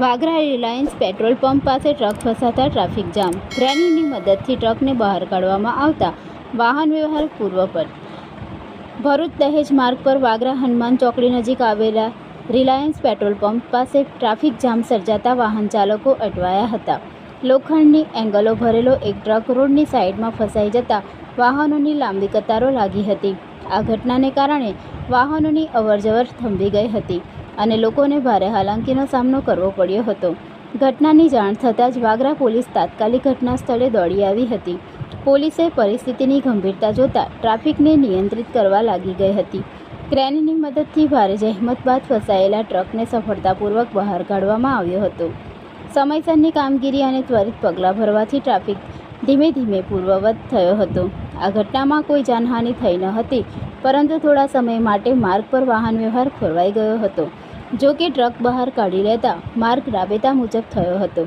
Vagra Reliance petrol pump પાસે truck ફસાતા traffic jam. ક્રેનની મદદથી ટ્રકને બહાર કાઢવામાં આવતા વાહન વ્યવહાર પૂર્વ પર ભરૂચ દહેજ માર્ગ પર વાગરા હનુમાન ચોકડી નજીક આવેલા રિલાયન્સ પેટ્રોલ પંપ પાસે ટ્રાફિક જામ સર્જાતા વાહન ચાલકો અટવાયા હતા. લોખંડની એંગલો ભરેલો એક ટ્રક રોડની સાઈડમાં ફસાઈ જતા વાહનોની લાંબી કતારો લાગી હતી. આ ઘટનાને કારણે વાહનોની અવરજવર થંભી ગઈ હતી. અને લોકોને ભારે હાલાકીનો સામનો કરવો પડ્યો હતો. ઘટનાની જાણ થતાં જ વાગરા પોલીસ તાત્કાલિક ઘટના સ્થળે દોડી આવી હતી. પોલીસે પરિસ્થિતિની ગંભીરતા જોતાં ટ્રાફિકને નિયંત્રિત કરવા લાગી ગઈ હતી. ક્રેનની મદદથી ભારે જહેમત બાદ ફસાયેલા ટ્રકને સફળતાપૂર્વક બહાર કાઢવામાં આવ્યો હતો. સમયસરની કામગીરી અને ત્વરિત પગલાં ભરવાથી ટ્રાફિક ધીમે ધીમે પૂર્વવત થયો હતો. આ ઘટનામાં કોઈ જાનહાનિ થઈ ન હતી, પરંતુ થોડા સમય માટે માર્ગ પર વાહન વ્યવહાર ખોરવાઈ ગયો હતો. જો કે ટ્રક બહાર કાઢી લેતા માર્ગ રાબેતા મુજબ થયો હતો.